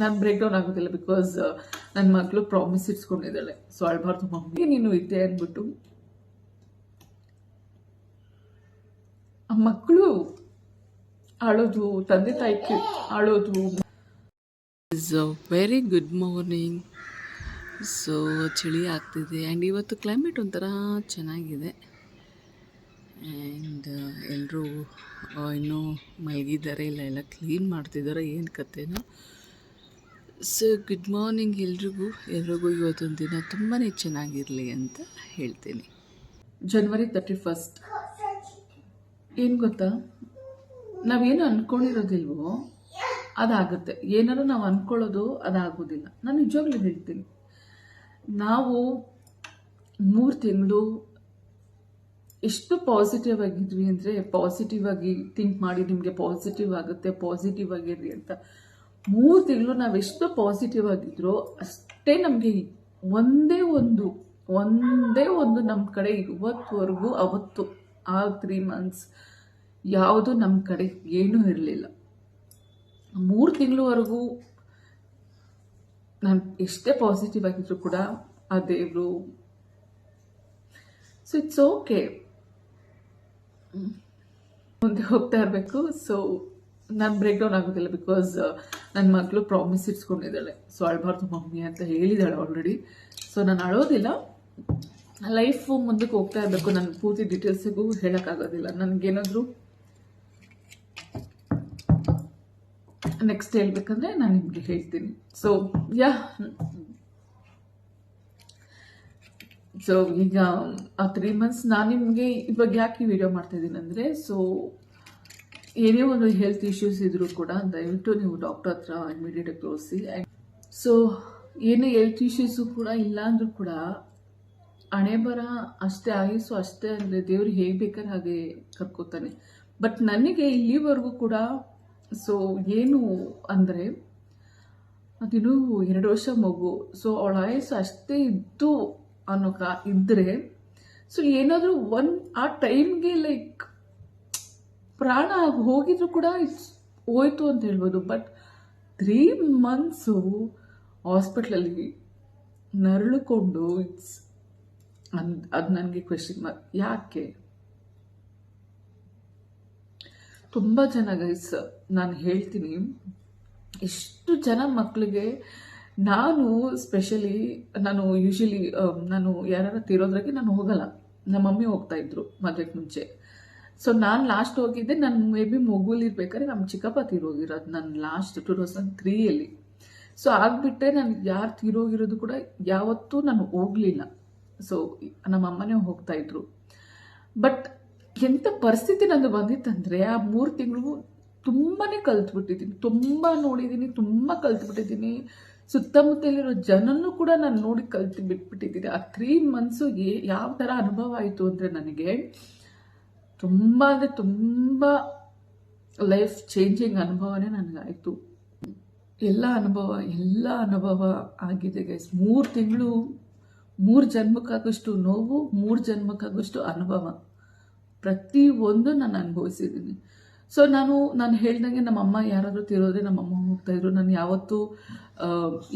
ನಾನು break down ಆಗೋದಿಲ್ಲ because ನನ್ನ ಮಕ್ಕಳು ಪ್ರಾಮಿಸ್ ಇಟ್ಸ್ಕೊಂಡಿದ್ದಾಳೆ. ಸೊ ಅಳ್ಬಾರ್ದು ಮಮ್ಮಿ. ನೀನು ಇದ್ದೆ ಅಂದ್ಬಿಟ್ಟು ಮಕ್ಕಳು ಅಳೋದು, ತಂದೆ ತಾಯಿ ಅಳೋದು. Is very good morning so ಚಳಿ ಆಗ್ತಿದೆ. ಆ್ಯಂಡ್ ಇವತ್ತು ಕ್ಲೈಮೇಟ್ ಒಂಥರ ಚೆನ್ನಾಗಿದೆ. ಆ್ಯಂಡ್ ಎಲ್ಲರೂ ಇನ್ನೂ ಮಲಗಿದ್ದಾರೆ. ಇಲ್ಲ, ಎಲ್ಲ ಕ್ಲೀನ್ ಮಾಡ್ತಿದ್ದಾರೆ. ಏನು ಕತೆನೋ. ಸೊ ಗುಡ್ ಮಾರ್ನಿಂಗ್ ಎಲ್ರಿಗೂ. ಎಲ್ರಿಗೂ ಇವತ್ತೊಂದು ದಿನ ತುಂಬಾ ಚೆನ್ನಾಗಿರಲಿ ಅಂತ ಹೇಳ್ತೀನಿ. ಜನ್ವರಿ ತರ್ಟಿ ಫಸ್ಟ್ ಏನು ಗೊತ್ತಾ? ನಾವೇನು ಅಂದ್ಕೊಂಡಿರೋದಿಲ್ವೋ ಅದಾಗುತ್ತೆ. ಏನಾದ್ರು ನಾವು ಅಂದ್ಕೊಳ್ಳೋದು ಅದಾಗೋದಿಲ್ಲ. ನಾನು ನಿಜವಾಗ್ಲೂ ಹೇಳ್ತೀನಿ. ನಾವು ಮೂರು ತಿಂಗಳು ಎಷ್ಟು ಪಾಸಿಟಿವ್ ಆಗಿದ್ವಿ ಅಂದರೆ ಪಾಸಿಟಿವ್ ಆಗಿ ಥಿಂಕ್ ಮಾಡಿ ನಿಮಗೆ ಪಾಸಿಟಿವ್ ಆಗುತ್ತೆ ಪಾಸಿಟಿವ್ ಆಗಿರ್ರಿ ಅಂತ. ಮೂರು ತಿಂಗಳು ನಾವೆಷ್ಟು ಪಾಸಿಟಿವ್ ಆಗಿದ್ರೋ ಅಷ್ಟೇ ನಮಗೆ ಒಂದೇ ಒಂದು ಒಂದೇ ಒಂದು ನಮ್ಮ ಕಡೆ ಇವತ್ತುವರೆಗೂ ಅವತ್ತು ಆ ತ್ರೀ ಮಂತ್ಸ್ ಯಾವುದು ನಮ್ಮ ಕಡೆ ಏನೂ ಇರಲಿಲ್ಲ. ಮೂರು ತಿಂಗಳವರೆಗೂ ನಾನು ಎಷ್ಟೇ ಪಾಸಿಟಿವ್ ಆಗಿದ್ರು ಕೂಡ ಆ ದೇವರು ಸೊ ಇಟ್ಸ್ ಓಕೆ ಮುಂದೆ ಹೋಗ್ತಾ ಇರಬೇಕು ಸೊ ನಾನು ಬ್ರೇಕ್ ಡೌನ್ ಆಗೋದಿಲ್ಲ ಬಿಕಾಸ್ ನನ್ನ ಮಕ್ಕಳು ಪ್ರಾಮಿಸ್ ಇಟ್ಸ್ಕೊಂಡಿದ್ದಾಳೆ. ಸೊ ಅಳ್ಬಾರ್ದು ಮಮ್ಮಿ ಅಂತ ಹೇಳಿದಾಳೆ ಆಲ್ರೆಡಿ ಸೊ ನಾನು ಅಳೋದಿಲ್ಲ. ಲೈಫು ಮುಂದಕ್ಕೆ ಹೋಗ್ತಾ ಇರಬೇಕು. ನನ್ನ ಪೂರ್ತಿ ಡೀಟೇಲ್ಸಿಗೂ ಹೇಳೋಕ್ಕಾಗೋದಿಲ್ಲ. ನನಗೇನಾದರೂ ನೆಕ್ಸ್ಟ್ ಹೇಳ್ಬೇಕಂದ್ರೆ ನಾನು ನಿಮಗೆ ಹೇಳ್ತೀನಿ. ಸೊ ಯಾ ಸೊ ಈಗ, ಆ ತ್ರೀ ಮಂತ್ಸ್ ನಾನು ನಿಮಗೆ ಇವಾಗ ಯಾಕೆ ವಿಡಿಯೋ ಮಾಡ್ತಾ ಇದ್ದೀನಿ ಅಂದರೆ ಸೊ ಏನೇ ಒಂದು ಹೆಲ್ತ್ ಇಶ್ಯೂಸ್ ಇದ್ರೂ ಕೂಡ ದಯವಿಟ್ಟು ನೀವು ಡಾಕ್ಟರ್ ಹತ್ರ ಇಮಿಡಿಯೇಟಾಗಿ ತೋರಿಸಿ. ಸೊ ಏನೇ ಹೆಲ್ತ್ ಇಶ್ಯೂಸು ಕೂಡ ಇಲ್ಲ ಅಂದರೂ ಕೂಡ ಹಣೆ ಬರ ಅಷ್ಟೇ, ಆಯಸ್ಸು ಅಷ್ಟೇ ಅಂದರೆ ದೇವ್ರು ಹೇಗೆ ಬೇಕಾದ್ರೆ ಹಾಗೆ ಕರ್ಕೋತಾನೆ. ಬಟ್ ನನಗೆ ಇಲ್ಲಿವರೆಗೂ ಕೂಡ ಸೊ ಏನು ಅಂದರೆ ಅದಿನ್ನೂ ಎರಡು ವರ್ಷ ಮಗು. ಸೊ ಅವಳ ಆಯಸ್ಸು ಅಷ್ಟೇ ಇದ್ದು ಅನ್ನೋ ಕಾ ಇದ್ದರೆ ಸೊ ಏನಾದರೂ ಒನ್ ಆ ಟೈಮ್ಗೆ ಲೈಕ್ ಪ್ರಾಣ ಹೋಗಿದ್ರು ಕೂಡ ಇಟ್ಸ್ ಹೋಯ್ತು ಅಂತ ಹೇಳ್ಬೋದು. ಬಟ್ ತ್ರೀ ಮಂತ್ಸು ಹಾಸ್ಪಿಟ್ಲಲ್ಲಿ ನರಳುಕೊಂಡು ಇಟ್ಸ್ ಅನ್, ಅದು ನನಗೆ ಕ್ವೆಶನ್ ಯಾಕೆ? ತುಂಬ ಜನ ಗೈಸ್ ನಾನು ಹೇಳ್ತೀನಿ. ಎಷ್ಟು ಜನ ಮಕ್ಕಳಿಗೆ ನಾನು ಸ್ಪೆಷಲಿ ನಾನು ಯೂಶಲಿ ನಾನು ಯಾರು ತೀರೋದ್ರಾಗೆ ನಾನು ಹೋಗಲ್ಲ. ನಮ್ಮ ಮಮ್ಮಿ ಹೋಗ್ತಾ ಇದ್ರು ಮದುವೆಗೆ ಮುಂಚೆ. ಸೊ ನಾನು ಲಾಸ್ಟ್ ಹೋಗಿದ್ದೆ, ನಾನು ಮೇ ಬಿ ಮಗುಲಿರ್ಬೇಕಾದ್ರೆ ನಮ್ಮ ಚಿಕ್ಕಪ್ಪ ತೀರೋಗಿರೋದು ನಾನು ಲಾಸ್ಟ್ ಟೂ ತೌಸಂಡ್ ತ್ರೀಯಲ್ಲಿ ಸೊ ಆಗಿಬಿಟ್ಟೆ ನಾನು ಯಾರು ತೀರೋಗಿರೋದು ಕೂಡ ಯಾವತ್ತೂ ನಾನು ಹೋಗಲಿಲ್ಲ. ಸೊ ನಮ್ಮ ಅಮ್ಮನೇ ಹೋಗ್ತಾ ಇದ್ರು. ಬಟ್ ಎಂಥ ಪರಿಸ್ಥಿತಿ ನಂದು ಬಂದಿತ್ತಂದರೆ, ಆ ಮೂರು ತಿಂಗಳು ತುಂಬಾ ಕಲ್ತ್ಬಿಟ್ಟಿದ್ದೀನಿ. ತುಂಬ ನೋಡಿದ್ದೀನಿ ತುಂಬ ಕಲ್ತ್ಬಿಟ್ಟಿದ್ದೀನಿ ಸುತ್ತಮುತ್ತಲಿರೋ ಜನನೂ ಕೂಡ ನಾನು ನೋಡಿ ಕಲ್ತು ಬಿಟ್ಬಿಟ್ಟಿದ್ದೀನಿ ಆ ತ್ರೀ ಮಂತ್ಸು ಯಾವ ಥರ ಅನುಭವ ಆಯಿತು ಅಂದರೆ ನನಗೆ ತುಂಬ ಅಂದರೆ ತುಂಬ ಲೈಫ್ ಚೇಂಜಿಂಗ್ ಅನುಭವನೇ ನನಗಾಯಿತು. ಎಲ್ಲ ಅನುಭವ ಎಲ್ಲ ಅನುಭವ ಆಗಿದೆ ಗೈಸ್ ಮೂರು ತಿಂಗಳು, ಮೂರು ಜನ್ಮಕ್ಕಾಗಷ್ಟು ನೋವು, ಮೂರು ಜನ್ಮಕ್ಕಾಗಷ್ಟು ಅನುಭವ. ಪ್ರತಿ ಒಂದು ನಾನು ಅನುಭವಿಸಿದ್ದೀನಿ ಸೊ ನಾನು ನಾನು ಹೇಳ್ದಂಗೆ ನಮ್ಮ ಅಮ್ಮ ಯಾರಾದರೂ ತಿರೋದ್ರೆ ನಮ್ಮ ಅಮ್ಮ ಹೋಗ್ತಾಯಿದ್ರು ನಾನು ಯಾವತ್ತೂ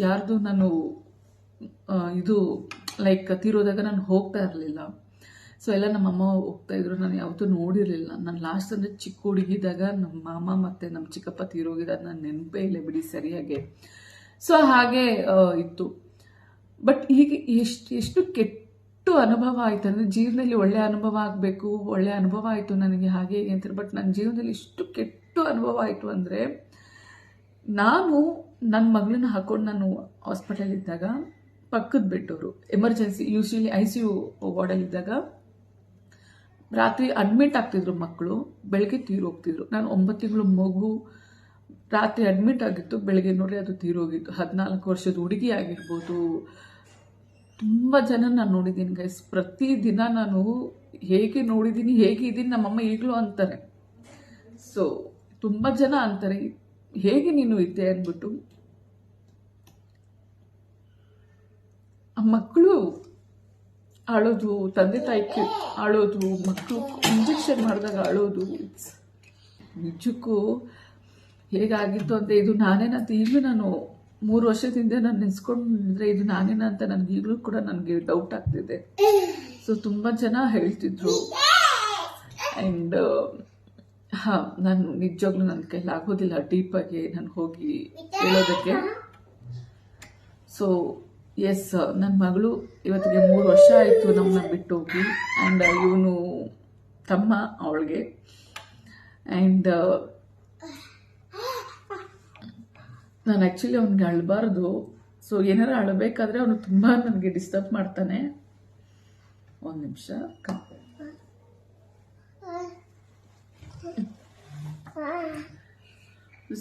ಯಾರ್ದು ನಾನು ಇದು ಲೈಕ್ ತಿರೋದಾಗ ನಾನು ಹೋಗ್ತಾ ಇರಲಿಲ್ಲ. ಸೊ ಎಲ್ಲ ನಮ್ಮ ಅಮ್ಮ ಹೋಗ್ತಾ ಇದ್ರು, ನಾನು ಯಾವತ್ತೂ ನೋಡಿರಲಿಲ್ಲ. ನಾನು ಲಾಸ್ಟ್ ಅಂದರೆ ಚಿಕ್ಕ ಹುಡುಗಿದಾಗ ನಮ್ಮ ಮಾಮ ಮತ್ತು ನಮ್ಮ ಚಿಕ್ಕಪ್ಪ ತೀರೋಗಿದ್ದು ನಾನು ನೆನಪೇ ಇಲ್ಲ ಬಿಡಿ ಸರಿಯಾಗಿ. ಸೊ ಹಾಗೆ ಇತ್ತು. ಬಟ್ ಈಗ ಎಷ್ಟು ಎಷ್ಟು ಕೆಟ್ಟು ಅನುಭವ ಆಯಿತು ಅಂದರೆ ಜೀವನದಲ್ಲಿ ಒಳ್ಳೆ ಅನುಭವ ಆಗಬೇಕು, ಒಳ್ಳೆ ಅನುಭವ ಆಯಿತು ನನಗೆ ಹಾಗೆ ಹೀಗೆ ಅಂತಾರೆ. ಬಟ್ ನನ್ನ ಜೀವನದಲ್ಲಿ ಇಷ್ಟು ಕೆಟ್ಟು ಅನುಭವ ಆಯಿತು ಅಂದರೆ ನಾನು ನನ್ನ ಮಗಳನ್ನ ಹಾಕೊಂಡು ನಾನು ಹಾಸ್ಪಿಟಲ್ ಇದ್ದಾಗ ಪಕ್ಕದ ಬೆಟ್ಟವರು emergency usually I C U ವಾರ್ಡಲ್ಲಿದ್ದಾಗ ರಾತ್ರಿ ಅಡ್ಮಿಟ್ ಆಗ್ತಿದ್ರು ಮಕ್ಕಳು, ಬೆಳಗ್ಗೆ ತೀರೋಗ್ತಿದ್ರು ನಾನು ಒಂಬತ್ತು ತಿಂಗಳು ಮಗು ರಾತ್ರಿ ಅಡ್ಮಿಟ್ ಆಗಿತ್ತು, ಬೆಳಗ್ಗೆ ನೋಡಿ ಅದು ತೀರೋಗಿತ್ತು ಹದಿನಾಲ್ಕು ವರ್ಷದ ಹುಡುಗಿ ಆಗಿರ್ಬೋದು. ತುಂಬ ಜನ ನಾನು ನೋಡಿದ್ದೀನಿ ಗೈಸ್ ಪ್ರತಿದಿನ ನಾನು ಹೇಗೆ ನೋಡಿದ್ದೀನಿ ಹೇಗೆ ಇದ್ದೀನಿ ನಮ್ಮಮ್ಮ ಈಗಲೂ ಅಂತಾರೆ. ಸೊ ತುಂಬ ಜನ ಅಂತಾರೆ, ಹೇಗೆ ನೀನು ಇದ್ದೆ ಅಂದ್ಬಿಟ್ಟು. ಆ ಮಕ್ಕಳು ಅಳೋದು, ತಂದೆ ತಾಯಿ ಅಳೋದು ಮಕ್ಕಳು ಇಂಜೆಕ್ಷನ್ ಮಾಡಿದಾಗ ಅಳೋದು. ಇಟ್ಸ್ ನಿಜಕ್ಕೂ ಹೇಗಾಗಿತ್ತು ಅಂತ ಇದು ನಾನೇನಂತ ಈಗಲೂ ನಾನು ಮೂರು ವರ್ಷದಿಂದ ನಾನು ನೆನೆಸ್ಕೊಂಡ್ರೆ ಇದು ನಾನೇನ ಅಂತ ನನಗೆ ಈಗಲೂ ಕೂಡ ನನಗೆ ಡೌಟ್ ಆಗ್ತಿದೆ. ಸೊ ತುಂಬ ಜನ ಹೇಳ್ತಿದ್ರು. ಆ್ಯಂಡ್ ಹಾಂ, ನಾನು ನಿಜವಾಗ್ಲೂ ನನ್ನ ಕೈಲಿ ಆಗೋದಿಲ್ಲ. ಡೀಪಾಗಿ ನಾನು ಹೋಗಿ ಹೇಳೋದಕ್ಕೆ. ಸೊ ಎಸ್ ನನ್ನ ಮಗಳು ಇವತ್ತಿಗೆ ಮೂರು ವರ್ಷ ಆಯಿತು ನಮ್ಮನ್ನ ಬಿಟ್ಟು ಹೋಗಿ ಆ್ಯಂಡ್ ಇವನು ತಮ್ಮ ಅವಳಿಗೆ. ಆ್ಯಂಡ್ ನಾನು ಆ್ಯಕ್ಚುಲಿ ಅವ್ನಿಗೆ ಅಳಬಾರ್ದು. ಸೊ ಏನಾರು ಅಳಬೇಕಾದ್ರೆ ಅವನು ತುಂಬ ನನಗೆ ಡಿಸ್ಟರ್ಬ್ ಮಾಡ್ತಾನೆ. ಒಂದು ನಿಮಿಷ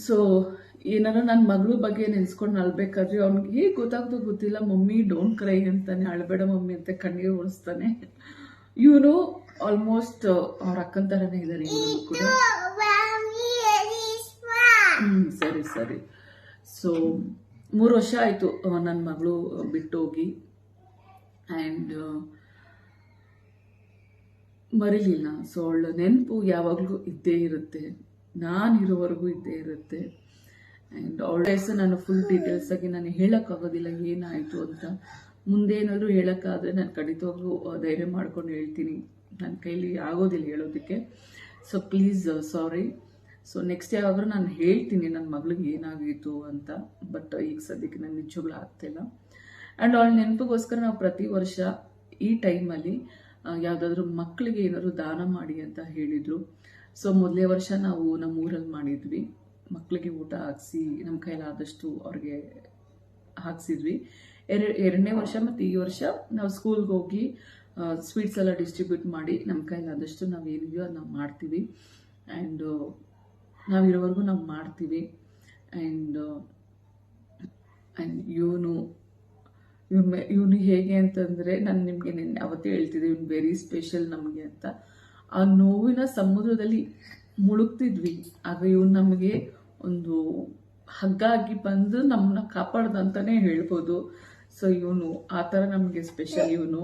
ಸೊ ಏನಾರ ನನ್ನ ಮಗಳ ಬಗ್ಗೆ ನೆನೆಸ್ಕೊಂಡು ಅಳ್ಬೇಕಾದ್ರೆ ಅವ್ನಿಗೆ ಹೇಗೆ ಗೊತ್ತಾಗ್ತೋ ಗೊತ್ತಿಲ್ಲ, ಮಮ್ಮಿ ಡೋಂಟ್ ಕ್ರೈ ಅಂತಾನೆ. ಅಳಬೇಡ ಮಮ್ಮಿ ಅಂತ ಕಣ್ಣಿಗೆ ಉಳಿಸ್ತಾನೆ ಇವನು ಆಲ್ಮೋಸ್ಟ್ ಅವ್ರ ಅಕ್ಕನ ಥರನೇ ಇದ್ದಾರೆ ಇವನು ಕೂಡ. ಹ್ಞೂ ಸರಿ ಸರಿ. ಸೊ ಮೂರು ವರ್ಷ ಆಯಿತು ನನ್ನ ಮಗಳು ಬಿಟ್ಟು ಹೋಗಿ ಆ್ಯಂಡ್ ಮರಿಲಿಲ್ಲ. ಸೊ ಅವಳ ನೆನಪು ಯಾವಾಗಲೂ ಇದ್ದೇ ಇರುತ್ತೆ. ನಾನು ಇರೋವರೆಗೂ ಇದ್ದೇ ಇರುತ್ತೆ. ಆ್ಯಂಡ್ ಹೆಸರು ನಾನು ಫುಲ್ ಡೀಟೇಲ್ಸ್ ಆಗಿ ನಾನು ಹೇಳೋಕ್ಕಾಗೋದಿಲ್ಲ ಏನಾಯಿತು ಅಂತ. ಮುಂದೆ ಏನಾದರೂ ಹೇಳೋಕ್ಕಾದರೆ ನಾನು ಖಂಡಿತವಾಗ್ಲೂ ಧೈರ್ಯ ಮಾಡ್ಕೊಂಡು ಹೇಳ್ತೀನಿ. ನನ್ನ ಕೈಲಿ ಆಗೋದಿಲ್ಲ ಹೇಳೋದಕ್ಕೆ. So please sorry so next ಯಾವಾಗಲೂ ನಾನು ಹೇಳ್ತೀನಿ ನನ್ನ ಮಗಳಿಗೆ ಏನಾಗಿತ್ತು ಅಂತ. ಬಟ್ ಈಗ ಸದ್ಯಕ್ಕೆ ನಾನು ನಿಜವಾಗ್ಲೂ ಆಗ್ತಿಲ್ಲ ಆ್ಯಂಡ್ ಅವಳ ನೆನಪಿಗೋಸ್ಕರ ನಾವು ಪ್ರತಿ ವರ್ಷ ಈ ಟೈಮಲ್ಲಿ ಯಾವುದಾದ್ರೂ ಮಕ್ಕಳಿಗೆ ಏನಾದರೂ ದಾನ ಮಾಡಿ ಅಂತ ಹೇಳಿದರು. ಸೊ ಮೊದಲೇ ವರ್ಷ ನಾವು ನಮ್ಮ ಊರಲ್ಲಿ ಮಾಡಿದ್ವಿ. ಮಕ್ಕಳಿಗೆ ಊಟ ಹಾಕ್ಸಿ ನಮ್ಮ ಕೈಲಾದಷ್ಟು ಅವ್ರಿಗೆ ಹಾಕ್ಸಿದ್ವಿ. ಎರಡು, ಎರಡನೇ ವರ್ಷ ಮತ್ತು ಈ ವರ್ಷ ನಾವು ಸ್ಕೂಲ್ಗೆ ಹೋಗಿ ಸ್ವೀಟ್ಸ್ ಎಲ್ಲ ಡಿಸ್ಟ್ರಿಬ್ಯೂಟ್ ಮಾಡಿ ನಮ್ಮ ಕೈಲಾದಷ್ಟು ನಾವು ಏನಿದೆಯೋ ಅದು ನಾವು ಮಾಡ್ತೀವಿ ಆ್ಯಂಡ್ ನಾವಿರೋವರೆಗೂ ನಾವು ಮಾಡ್ತೀವಿ. ಆ್ಯಂಡ್ ಆ್ಯಂಡ್ ಇವನು ಇವನು ಇವನು ಹೇಗೆ ಅಂತಂದರೆ ನಾನು ನಿಮಗೆ ನಿನ್ನೆ ಅವತ್ತೇ ಹೇಳ್ತಿದ್ದೆ, ಇವನು ವೆರಿ ಸ್ಪೆಷಲ್ ನಮಗೆ ಅಂತ. ಆ ನೋವಿನ ಸಮುದ್ರದಲ್ಲಿ ಮುಳುಗ್ತಿದ್ವಿ. ಆಗ ಇವನು ನಮಗೆ ಒಂದು ಹಗ್ಗಾಗಿ ಬಂದು ನಮ್ಮನ್ನ ಕಾಪಾಡ್ದಂತಾನೆ ಹೇಳ್ಬೋದು. ಸೊ ಇವನು ಆ ಥರ ನಮಗೆ ಸ್ಪೆಷಲ್ ಇವನು.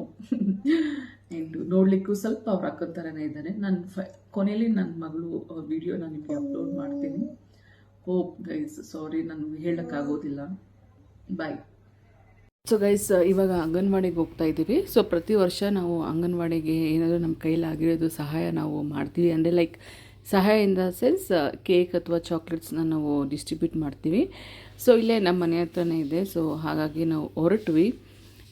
ಆ್ಯಂಡ್ ನೋಡಲಿಕ್ಕೂ ಸ್ವಲ್ಪ ಅವ್ರ ಅಕ್ಕನ ಥರನೇ ಇದ್ದಾನೆ ನಾನು ಫ ಕೊನೆಯಲ್ಲಿ ನನ್ನ ಮಗಳು ವಿಡಿಯೋ ನಾನು ನಿಮಗೆ ಅಪ್ಲೋಡ್ ಮಾಡ್ತೀನಿ. ಹೋಪ್ ಗೈಸ್ ಸಾರಿ ನಾನು ಹೇಳೋಕ್ಕಾಗೋದಿಲ್ಲ ಬಾಯ್ ಸೊ ಗೈಸ್ ಇವಾಗ ಅಂಗನವಾಡಿಗೆ ಹೋಗ್ತಾ ಇದ್ದೀವಿ. ಸೊ ಪ್ರತಿ ವರ್ಷ ನಾವು ಅಂಗನವಾಡಿಗೆ ಏನಾದರೂ ನಮ್ಮ ಕೈಲಾಗಿರೋದು ಸಹಾಯ ನಾವು ಮಾಡ್ತೀವಿ. ಅಂದರೆ ಲೈಕ್ ಸಹಾಯ ಇನ್ ದ ಸೆನ್ಸ್ ಕೇಕ್ ಅಥವಾ ಚಾಕ್ಲೇಟ್ಸ್ನ ನಾವು ಡಿಸ್ಟ್ರಿಬ್ಯೂಟ್ ಮಾಡ್ತೀವಿ. ಸೊ, ಇಲ್ಲೇ ನಮ್ಮ ಮನೆ ಹತ್ರನೇ ಇದೆ. ಸೊ, ಹಾಗಾಗಿ ನಾವು ಹೊರಟ್ವಿ.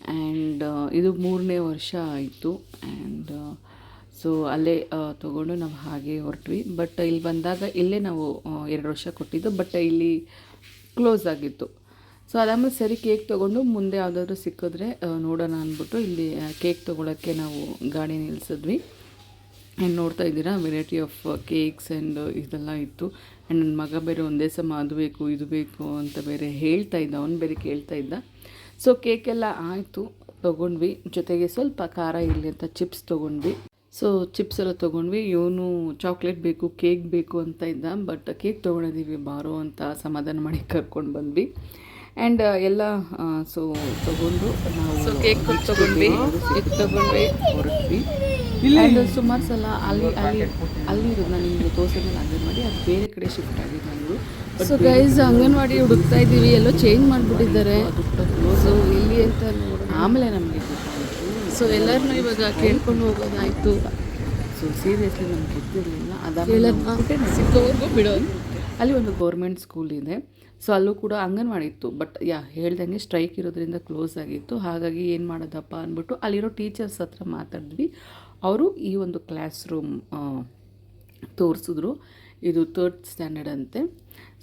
ಆ್ಯಂಡ್ ಇದು ಮೂರನೇ ವರ್ಷ ಆಯಿತು. ಆ್ಯಂಡ್ ಸೊ, ಅಲ್ಲೇ ತೊಗೊಂಡು ನಾವು ಹಾಗೆ ಹೊರಟ್ವಿ. ಬಟ್ ಇಲ್ಲಿ ಬಂದಾಗ ಇಲ್ಲೇ ನಾವು ಎರಡು ವರ್ಷ ಕೊಟ್ಟಿದ್ದು. ಬಟ್ ಇಲ್ಲಿ ಕ್ಲೋಸ್ ಆಗಿತ್ತು. ಸೊ, ಅದಾದಮೇಲೆ ಸರಿ, ಕೇಕ್ ತೊಗೊಂಡು ಮುಂದೆ ಯಾವುದಾದ್ರೂ ಸಿಕ್ಕಿದ್ರೆ ನೋಡೋಣ ಅಂದ್ಬಿಟ್ಟು ಇಲ್ಲಿ ಕೇಕ್ ತೊಗೊಳಕ್ಕೆ ನಾವು ಗಾಡಿ ನಿಲ್ಲಿಸಿದ್ವಿ ಆ್ಯಂಡ್ ನೋಡ್ತಾ ಇದ್ದೀರಾ? ವೆರೈಟಿ ಆಫ್ ಕೇಕ್ಸ್ ಆ್ಯಂಡ್ ಇದೆಲ್ಲ ಇತ್ತು. ಆ್ಯಂಡ್ ನನ್ನ ಮಗ ಬೇರೆ ಒಂದೇ ಸಮ ಅದು ಬೇಕು ಇದು ಬೇಕು ಅಂತ ಬೇರೆ ಹೇಳ್ತಾ ಇದ್ದ. ಅವ್ನು ಬೇರೆ ಕೇಳ್ತಾ ಇದ್ದ. ಸೊ ಕೇಕೆಲ್ಲ ಆಯಿತು ತೊಗೊಂಡ್ವಿ. ಜೊತೆಗೆ ಸ್ವಲ್ಪ ಖಾರ ಇರಲಿ ಅಂತ ಚಿಪ್ಸ್ ತೊಗೊಂಡ್ವಿ. ಸೊ ಚಿಪ್ಸ್ ಎಲ್ಲ ತೊಗೊಂಡ್ವಿ. ಇವನು ಚಾಕ್ಲೇಟ್ ಬೇಕು ಕೇಕ್ ಬೇಕು ಅಂತ ಇದ್ದ. ಬಟ್ ಕೇಕ್ ತೊಗೊಂಡಿದ್ದೀವಿ ಬಾರೋ ಅಂತ ಸಮಾಧಾನ ಮಾಡಿ ಕರ್ಕೊಂಡು ಬಂದ್ವಿ. ಆ್ಯಂಡ್ ಎಲ್ಲ ಸೊ ತೊಗೊಂಡು ನಾವು ಕೇಕ್ ತೊಗೊಂಡ್ವಿ. ಕೇಕ್ ತೊಗೊಂಡ್ವಿ. ಹೊರಟ್ವಿ ಆ್ಯಂಡ್ ಸುಮಾರು ಸಲ ಅಲ್ಲಿ ಅಲ್ಲಿ ಅಲ್ಲಿ ಇರೋದು ನಾನು ನಿಮಗೆ ತೋರಿಸೋದನ್ನ ಅಂಗನವಾಡಿ ಅದು ಬೇರೆ ಕಡೆ ಶಿಫ್ಟ್ ಆಗಿದೆ ನಾನು ಸೊ ಗೈಸ್ ಅಂಗನವಾಡಿ ಹುಡುಕ್ತಾ ಇದ್ದೀವಿ ಎಲ್ಲೋ ಚೇಂಜ್ ಮಾಡಿಬಿಟ್ಟಿದ್ದಾರೆ. ಸೊ ಇಲ್ಲಿ ಅಂತ ನೋಡೋಣ. ಆಮೇಲೆ ನಮಗೆ ಸೊ ಎಲ್ಲರನ್ನೂ ಇವಾಗ ಕೇಳ್ಕೊಂಡು ಹೋಗೋದಾಯ್ತು. ಸೊ ಸೀರಿಯಸ್ಲಿ ನಮ್ಗೆ ಗೊತ್ತಿರಲಿಲ್ಲ. ಅದಾದ ಸಿಕ್ಕೋವರೆಗೂ ಬಿಡೋದು ಅಲ್ಲಿ ಒಂದು ಗೌರ್ಮೆಂಟ್ ಸ್ಕೂಲ್ ಇದೆ. ಸೊ ಅಲ್ಲೂ ಕೂಡ ಅಂಗನವಾಡಿ ಇತ್ತು. ಬಟ್ ಯಾ ಹೇಳ್ದಂಗೆ ಸ್ಟ್ರೈಕ್ ಇರೋದ್ರಿಂದ ಕ್ಲೋಸ್ ಆಗಿತ್ತು. ಹಾಗಾಗಿ ಏನು ಮಾಡೋದಪ್ಪ ಅಂದ್ಬಿಟ್ಟು ಅಲ್ಲಿರೋ ಟೀಚರ್ಸ್ ಹತ್ರ ಮಾತಾಡಿದ್ವಿ. ಅವರು ಈ ಒಂದು ಕ್ಲಾಸ್ ರೂಮ್ ತೋರಿಸಿದ್ರು. ಇದು ತರ್ಡ್ ಸ್ಟ್ಯಾಂಡರ್ಡ್ ಅಂತೆ.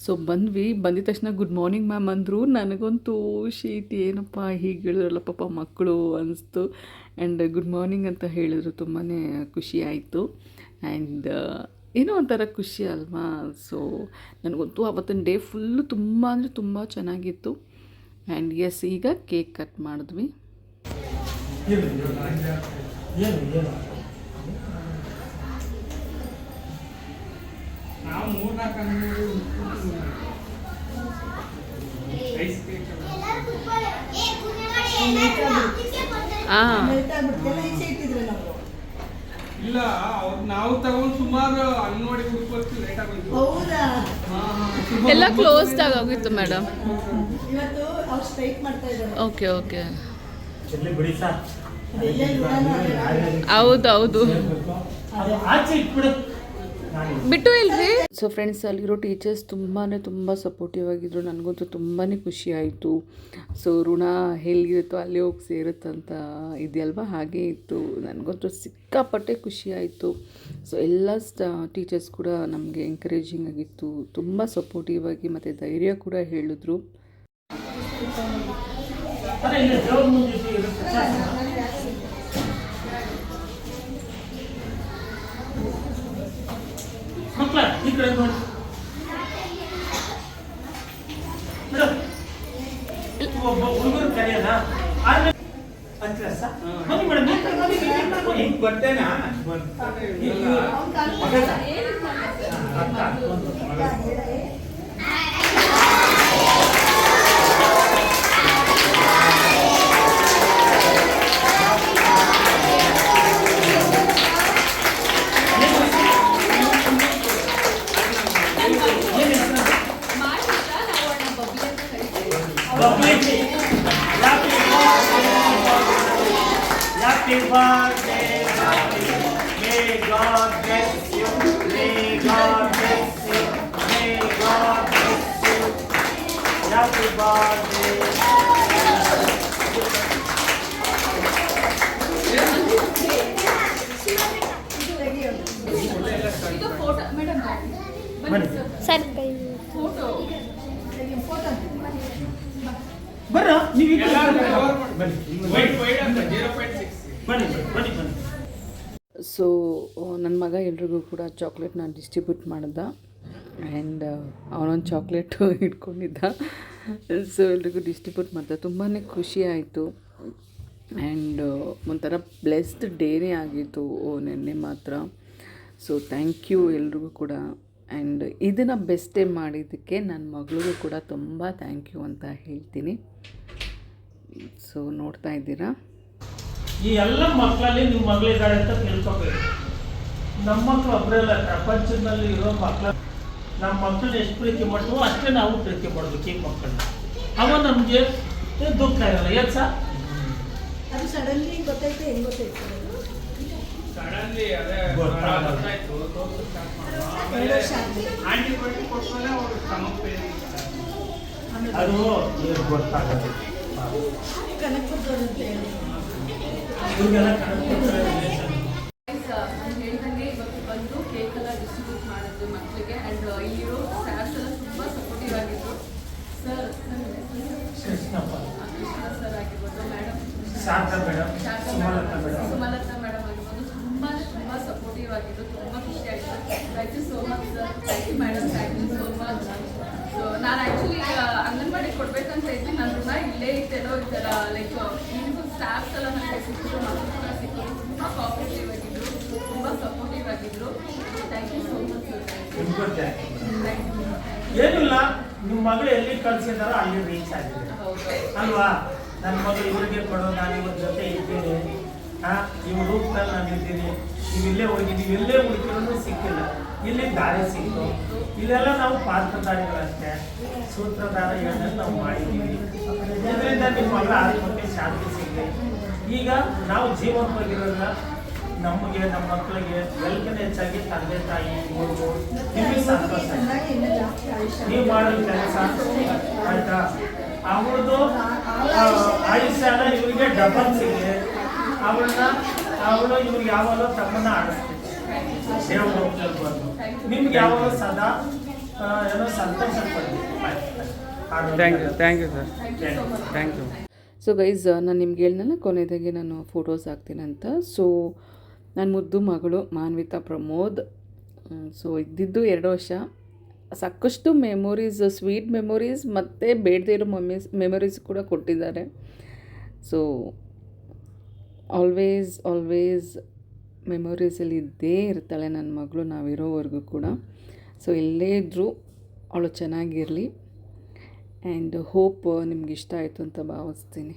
ಸೊ ಬಂದ್ವಿ. ಬಂದಿದ ತಕ್ಷಣ ಗುಡ್ ಮಾರ್ನಿಂಗ್ ಮ್ಯಾಮ್ ಅಂದರು. ನನಗಂತೂ ಶೀಟ್ ಏನಪ್ಪ ಹೀಗೆ ಹೇಳಿದ್ರಲ್ಲ ಪಾಪ ಮಕ್ಕಳು ಅನಿಸ್ತು. ಆ್ಯಂಡ್ ಗುಡ್ ಮಾರ್ನಿಂಗ್ ಅಂತ ಹೇಳಿದ್ರು. ತುಂಬಾ ಖುಷಿ ಆಯಿತು. ಆ್ಯಂಡ್ ಏನೋ ಒಂಥರ ಖುಷಿ ಅಲ್ವಾ? ಸೊ ನನಗಂತೂ ಅವತ್ತಿನ ಡೇ ಫುಲ್ಲು ತುಂಬ ಅಂದರೆ ತುಂಬ ಚೆನ್ನಾಗಿತ್ತು. ಆ್ಯಂಡ್ ಎಸ್, ಈಗ ಕೇಕ್ ಕಟ್ ಮಾಡಿದ್ವಿ. ಹಾಂ ಇಲ್ಲ ಅವ್ರು ನಾವು ತಗೊಂಡ್ ಸುಮಾರು ಅನ್ನೋಡಿ ಹುಡುಕಿ ಲೇಟ್ ಆಗೋಯ್ತು. ಹೌದಾ? ಎಲ್ಲ ಕ್ಲೋಸ್ಡ್ ಆಗೋಗಿತ್ತು ಮೇಡಮ್ ಇವತ್ತು ಅವ್ರು ಸ್ಟ್ರೈಕ್ ಮಾಡ್ತಾ ಇದ್ದಾರೆ. ಓಕೆ ಓಕೆ ಬಿಡಿ ಸರ್. ಹೌದು ಹೌದು. ಬಿಟ್ಟು ಇಲ್ರಿ. ಸೊ ಫ್ರೆಂಡ್ಸ್ ಅಲ್ಲಿರೋ ಟೀಚರ್ಸ್ ತುಂಬಾ ತುಂಬ ಸಪೋರ್ಟಿವ್ ಆಗಿದ್ರು. ನನಗಂತೂ ತುಂಬಾ ಖುಷಿ ಆಯಿತು. ಸೊ ಋಣ ಎಲ್ಲಿರುತ್ತೋ ಅಲ್ಲಿ ಹೋಗಿ ಸೇರುತ್ತಂತ ಇದೆಯಲ್ವ? ಹಾಗೆ ಇತ್ತು. ನನಗಂತೂ ಸಿಕ್ಕಾಪಟ್ಟೆ ಖುಷಿ ಆಯಿತು. ಸೊ ಎಲ್ಲ ಸ್ಟ ಟೀಚರ್ಸ್ ಕೂಡ ನಮಗೆ ಎಂಕರೇಜಿಂಗ್ ಆಗಿತ್ತು. ತುಂಬ ಸಪೋರ್ಟಿವ್ ಆಗಿ ಮತ್ತು ಧೈರ್ಯ ಕೂಡ ಹೇಳಿದ್ರು. ಈ ಕಡೆ ನೋಡಿ. ಒಬ್ಬ ಹುಡುಗರು ಕರೆಯೋಣ. ಆದ್ರೆ ಅಂತೀರ ಸರ್? ಬನ್ನಿ ಮೇಡಮ್ ಈ ಕಡೆ ಬನ್ನಿ, ಈ ಕಡೆ ಬನ್ನಿ. ಬರ್ತೇನಾ? ಮಗ birthday, Bubly. May God bless you. May God bless you. May God bless you. Happy birthday. ಬನ್ನಿ ಬರ್ರ ನೀವು ಈ ಕಡೆ ಬನ್ನಿ. ಬನ್ನಿ ವೈಟ್ ವೈಟ್ ಅಂತ ಜೀರೋ ಪಾಯಿಂಟ್ ಸಿಕ್ಸ್ ಸೊ ನನ್ನ ಮಗ ಎಲ್ರಿಗೂ ಕೂಡ ಚಾಕ್ಲೇಟ್ನ ಡಿಸ್ಟ್ರಿಬ್ಯೂಟ್ ಮಾಡ್ದ. ಆ್ಯಂಡ್ ಅವನೊಂದು ಚಾಕ್ಲೇಟು ಇಟ್ಕೊಂಡಿದ್ದ. ಸೊ ಎಲ್ರಿಗೂ ಡಿಸ್ಟ್ರಿಬ್ಯೂಟ್ ಮಾಡ್ದ. ತುಂಬಾ ಖುಷಿ ಆಯಿತು. ಆ್ಯಂಡ್ ಒಂಥರ ಬ್ಲೆಸ್ಡ್ ಡೇನೇ ಆಗಿತ್ತು ನಿನ್ನೆ ಮಾತ್ರ. ಸೊ ಥ್ಯಾಂಕ್ ಯು ಎಲ್ರಿಗೂ ಕೂಡ. ಆ್ಯಂಡ್ ಇದನ್ನು ಬೆಸ್ಟ್ ಮಾಡಿದ್ದಕ್ಕೆ ನನ್ನ ಮಗಳಿಗೂ ಕೂಡ ತುಂಬ ಥ್ಯಾಂಕ್ ಯು ಅಂತ ಹೇಳ್ತೀನಿ. ಸೊ ನೋಡ್ತಾ ಇದ್ದೀರಾ? ಈ ಎಲ್ಲ ಮಕ್ಕಳಲ್ಲಿ ನಿಮ್ಮ ಮಗಳಿದ್ದಾಳೆ ಅಂತ ತಿಳ್ಕೊಬೇಕು. ನಮ್ಮ ಮಕ್ಕಳು ಒಬ್ಬರಲ್ಲ ಪ್ರಪಂಚದಲ್ಲಿ ಇರೋ ಮಕ್ಕಳ. ನಮ್ಮ ಮಕ್ಕಳನ್ನ ಎಷ್ಟು ಪ್ರೀತಿ ಮಾಡ್ತೀವೋ ಅಷ್ಟೇ ನಾವು ಪ್ರೀತಿ ಮಾಡ್ಬೇಕು ಈ ಮಕ್ಕಳನ್ನ. ಅವ ನಮಗೆ ದುಃಖ ಇರಲ್ಲ ಏನ್ ಸರ್? ಅದು ಸಡನ್ಲಿ ಗೊತ್ತಾಯ್ತು ಹೆಂಗ್ ಗೊತ್ತಾಯ್ತು ಸಡನ್ಲಿ ಅದೇ. ಗೊತ್ತಾಯ್ತು ಆಂಟಿಬಯೋಟಿಕ್ ಕೊಟ್ಮೇಲೆ ಅವ್ರು ಸ್ಟಮಕ್ ಪೇನ್ ಅದು ಏನು ಗೊತ್ತಾಗಲ್ಲ. ಕನಕಪುರದವ್ರು ನಾನು ಹೇಳ್ದಂಗೆ ಇವತ್ತು ಬಂದು ಕೇಕ್ ಎಲ್ಲ ಡಿಸ್ಟ್ರಿಬ್ಯೂಟ್ ಮಾಡಿದ್ರು ಮಕ್ಕಳಿಗೆ ಆ್ಯಂಡ್ ಇಲ್ಲಿರೋ ಸ್ಟಾಫ್ಸ್ ಎಲ್ಲ ತುಂಬ ಸಪೋರ್ಟಿವ್ ಆಗಿದ್ರು. ಸರ್ ಕೃಷ್ಣ ಸರ್ ಆಗಿರ್ಬೋದು madam Sharada madam Sumalatha madam Sumalatha madam ಆಗಿರ್ಬೋದು ತುಂಬ ತುಂಬ ಸಪೋರ್ಟಿವ್ ಆಗಿದ್ರು ತುಂಬ ಖುಷಿ ಆಯಿತು thank you so much sir thank you madam thank you so much so ನಾನು ಆ್ಯಕ್ಚುಲಿ ಅಂಗನವಾಡಿ ಕೊಡ್ಬೇಕಂತ ಇದ್ವಿ ನನ್ನ ಋಣ ಇಲ್ಲೇ ಇತ್ತೇನೋ ಈ ಥರ ಲೈಕ್ ನಿಮಗೂ ಸ್ಟಾಫ್ಸ್ ಎಲ್ಲ ನನಗೆ ಸಿಕ್ಕಿದ್ರು ಮಕ್ಕಳು ಕೂಡ ಸಿಕ್ಕಿದ್ರು ತುಂಬ ಕಾಪರೇಟಿವ್ ಆಗಿದ್ರು ತುಂಬ ಸಪೋರ್ಟಿವ್ ಆಗಿದ್ರು ಥ್ಯಾಂಕ್ ಯು ಸೋ ಮಚ್ ಏನಿಲ್ಲ ನಿಮ್ಮ ಮಗಳು ಎಲ್ಲಿ ಕಳ್ಸಿದಾರೋ ಅಲ್ಲಿ ರೀಚ್ ಆಗಿದೆ. ಅಲ್ವಾ? ನನ್ನ ಮಗಳು ಇವರಿಗೆ ಕೊಡೋ ನಾನು ಇವ್ರ ಜೊತೆ ಇದ್ದೀನಿ ಹಾ ಇವ್ರ ರೂಪದಲ್ಲಿ ನಾನು ಇದ್ದೀನಿ ನೀವು ಇಲ್ಲೇ ಹೋಗಿ ನೀವು ಎಲ್ಲೇ ಹುಡುಕಿರೋದು ಸಿಕ್ಕಿಲ್ಲ. ಇಲ್ಲಿ ದಾರಿ ಸಿಕ್ತು ಇಲ್ಲೆಲ್ಲ ನಾವು ಪಾತ್ರಧಾರಿಗಳಷ್ಟೇ. ಸೂತ್ರಧಾರ ಹೇಳೋದನ್ನ ನಾವು ಮಾಡಿದ್ದೀವಿ. ಇದರಿಂದ ನಿಮ್ಮ ಮಗಳ ಆತ್ಮಕ್ಕೆ ಶಾಂತಿ ಸಿಗಲಿ. ಈಗ ನಾವು ಜೀವಂತವಾಗಿರೋದ್ರಿಂದ ನಮಗೆ ನಮ್ಮ ಮಕ್ಕಳಿಗೆ ಎಲ್ಲಕ್ಕಿಂತ ಹೆಚ್ಚಾಗಿ ತಂದೆ ತಾಯಿ ಊರು ನಿಮಗೆ ಸಂತೋಷ ನೀವು ಮಾಡೋ ಕೆಲಸ ಆಯ್ತಾ? ಅವ್ರದ್ದು ಆಯುಷ್ಯನ ಇವರಿಗೆ ಡಬಲ್ ಸಿಗಲಿ ಅವಳನ್ನ ಅವಳು ಇವ್ರು ಯಾವಾಗಲೂ ತಮ್ಮನ್ನ ಆಡಿಸ್ತೀವಿ ದೇವ್ರ ಬಂದು. ನಿಮ್ಗೆ ಯಾವಾಗ ಸದಾ ಏನೋ ಸಂತೋಷ ಪಡ್ತೀವಿ thank you thank you sir thank you so much thank you so guys ನಾನು ನಿಮ್ಗೆ ಹೇಳಿದ್ನಲ್ಲ ಕೊನೆಯದಾಗಿ ನಾನು ಫೋಟೋಸ್ ಹಾಕ್ತೀನಂತ. ಸೊ ನನ್ನ ಮುದ್ದು ಮಗಳು ಮಾನ್ವಿತಾ ಪ್ರಮೋದ್. ಸೊ ಇದ್ದಿದ್ದು ಎರಡು ವರ್ಷ. ಸಾಕಷ್ಟು ಮೆಮೊರೀಸ್ ಸ್ವೀಟ್ ಮೆಮೊರೀಸ್ ಮತ್ತು ಬೇಡದೇ ಇರೋ ಮೆಮೀಸ್ ಮೆಮೊರೀಸ್ ಕೂಡ ಕೊಟ್ಟಿದ್ದಾರೆ. ಸೊ ಆಲ್ವೇಸ್ ಆಲ್ವೇಸ್ ಮೆಮೊರೀಸಲ್ಲಿ ಇದ್ದೇ ಇರ್ತಾಳೆ ನನ್ನ ಮಗಳು ನಾವಿರೋವರೆಗೂ ಕೂಡ. ಸೊ ಎಲ್ಲೇ ಇದ್ದರೂ ಅವಳು ಚೆನ್ನಾಗಿರಲಿ. ಆ್ಯಂಡ್ ಹೋಪ್ ನಿಮ್ಗೆ ಇಷ್ಟ ಆಯಿತು ಅಂತ ಭಾವಿಸ್ತೀನಿ.